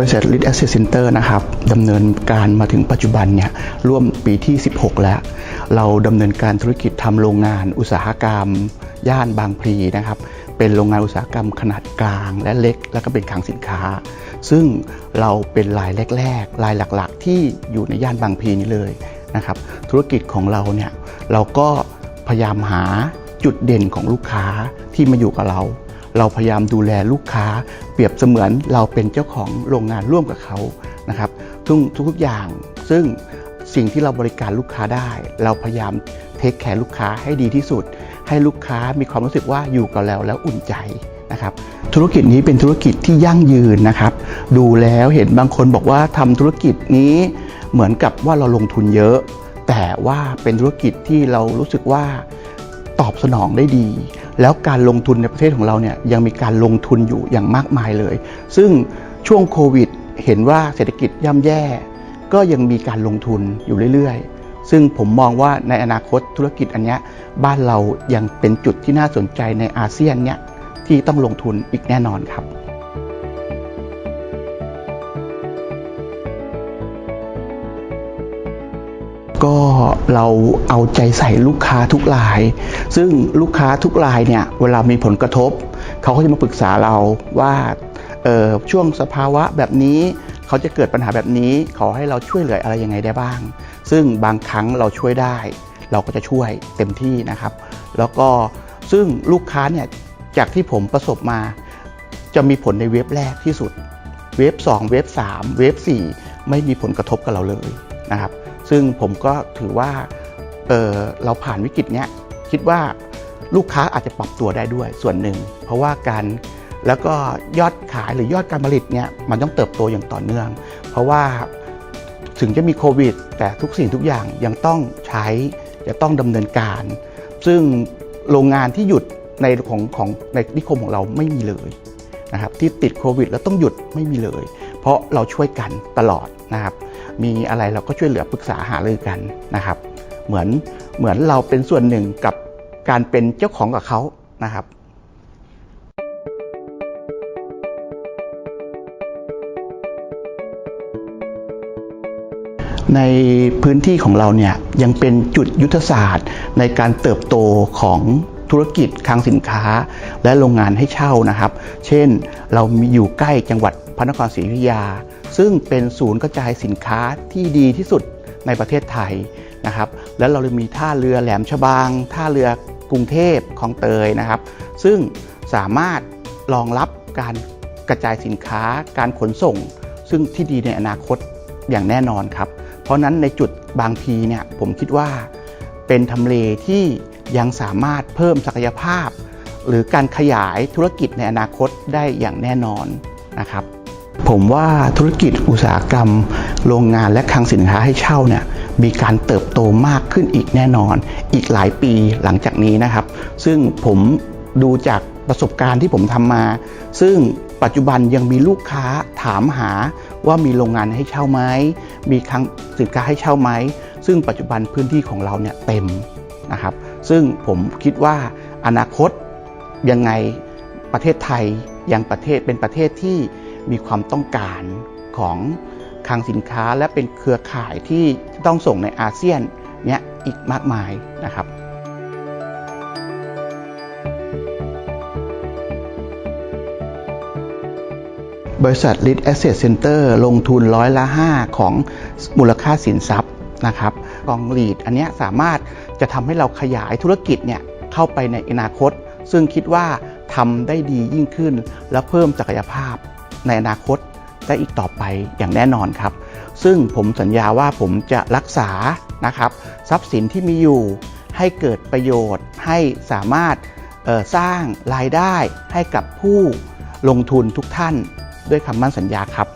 รับบริษัท Lead Asset Center นะครับดำเนินการมาถึงปัจจุบันเนี่ยร่วมปีที่ 16 แล้ว เราดำเนินการธุรกิจทำโรงงานอุตสาหกรรม ย่านบางพลีนะครับเป็นโรงงานอุตสาหกรรมขนาดกลางและเล็ก แล้วก็เป็นคลังสินค้า ซึ่งเราเป็นรายแรกๆรายหลักๆ ที่อยู่ในย่านบางพลีนี้เลยนะครับธุรกิจของเราเนี่ยเราก็พยายามหาจุดเด่นของลูกค้าที่มาอยู่กับเรา เราพยายามดูแลลูกค้า เปรียบเสมือนเราเป็นเจ้าของโรงงานร่วมกับเขานะครับทุกทุกๆอย่างซึ่งสิ่งที่เราบริการลูกค้าได้ เราพยายามเทคแคร์ลูกค้าให้ดีที่สุด ให้ลูกค้ามีความรู้สึกว่าอยู่กับเราแล้วอุ่นใจนะครับธุรกิจนี้เป็นธุรกิจที่ยั่งยืนนะครับ ดูแล้วเห็นบางคนบอกว่าทำธุรกิจนี้เหมือนกับว่าเราลงทุนเยอะ แต่ว่าเป็นธุรกิจที่เรารู้สึกว่าตอบสนองได้ดี แล้วการลงทุนในประเทศของเราเนี่ยยังมีการลงทุนอยู่อย่างมากมายเลย ซึ่งช่วงโควิด เห็นว่าเศรษฐกิจย่ำแย่ ก็ยังมีการลงทุนอยู่เรื่อยๆ ซึ่งผมมองว่าในอนาคตธุรกิจอันเนี้ยบ้านเรายังเป็นจุดที่น่าสนใจในอาเซียนเนี่ยที่ต้องลงทุนอีกแน่นอนครับก็ เราเอาใจใส่ลูกค้าทุกราย ซึ่งลูกค้าทุกรายเนี่ยเวลามีผลกระทบ เขาก็จะมาปรึกษาเราว่าช่วงสภาวะแบบนี้เขาจะเกิดปัญหาแบบนี้ขอให้เราช่วยเหลืออะไรยังไงได้บ้าง ซึ่งบางครั้งเราช่วยได้ เราก็จะช่วยเต็มที่นะครับ แล้วก็ซึ่งลูกค้าเนี่ยจากที่ผมประสบมา จะมีผลในเว็บแรกที่สุด เว็บ 2 เว็บ 3 เว็บ 4 ไม่มีผลกระทบกับเราเลยนะครับ ซึ่งผมก็ถือว่าเเราผ่านวิกฤตเนี้ยคิดว่าลูกค้าอาจจะปรับตัวได้ด้วยส่วนหนึ่ง เพราะว่าการแล้วก็ยอดขายหรือยอดการผลิตเนี่ยมันต้องเติบโตอย่างต่อเนื่อง เพราะว่าถึงจะมีโควิด แต่ทุกสิ่งทุกอย่างยังต้องใช้จะต้องดำเนินการ ซึ่งโรงงานที่หยุดในของของในนิคมของเราไม่มีเลยนะครับที่ติดโควิดแล้วต้องหยุดไม่มีเลย เพราะเราช่วยกันตลอดนะครับ มีอะไรเราก็ช่วยเหลือปรึกษาหารือกันนะครับ เหมือนเหมือนเราเป็นส่วนหนึ่งกับการเป็นเจ้าของกับเขานะครับในพื้นที่ของเราเนี่ยยังเป็นจุดยุทธศาสตร์ ในการเติบโตของธุรกิจคลังสินค้า และโรงงานให้เช่านะครับ เช่นเรามีอยู่ใกล้จังหวัดพระนครศรีอยุธยา ซึ่งเป็นศูนย์กระจายสินค้าที่ดีที่สุดในประเทศไทยนะครับ แล้วเราเลยมีท่าเรือแหลมฉบังท่าเรือกรุงเทพคลองเตยนะครับ ซึ่งสามารถรองรับการกระจายสินค้าการขนส่ง ซึ่งที่ดีในอนาคตอย่างแน่นอนครับ เพราะฉะนั้นในจุดบางพีเนี่ยผมคิดว่าเป็นทำเลที่ยังสามารถเพิ่มศักยภาพ หรือการขยายธุรกิจในอนาคตได้อย่างแน่นอนนะครับ ผมว่าธุรกิจอุตสาหกรรม โรงงานและคลังสินค้าให้เช่าเนี่ยมีการเติบโตมากขึ้นอีกแน่นอน อีกหลายปีหลังจากนี้นะครับ ซึ่งผมดูจากประสบการณ์ที่ผมทำมา ซึ่งปัจจุบันยังมีลูกค้าถามหาว่ามีโรงงานให้เช่าไหมมีคลังสินค้าให้เช่าไหมซึ่งปัจจุบันพื้นที่ของเราเนี่ยเต็มนะครับ ซึ่งผมคิดว่าอนาคตยังไงประเทศไทยยังประเทศเป็นประเทศที่ มีความต้องการของคลังสินค้าและเป็นเครือข่ายที่ต้องส่งในอาเซียนเนี่ยอีกมากมายนะครับบริษัท Lead Asset Center ลงทุนร้อยละ 5 ของมูลค่าสินทรัพย์นะครับกอง Lead อันนี้สามารถจะทำให้เราขยายธุรกิจเนี่ยเข้าไปในอนาคต ซึ่งคิดว่าทำได้ดียิ่งขึ้นและเพิ่มศักยภาพ ในอนาคตได้อีกต่อไปอย่างแน่นอนครับ ซึ่งผมสัญญาว่าผมจะรักษานะครับทรัพย์สินที่มีอยู่ให้เกิดประโยชน์ ให้สามารถสร้างรายได้ให้กับผู้ลงทุนทุกท่านด้วยคำมั่นสัญญาครับ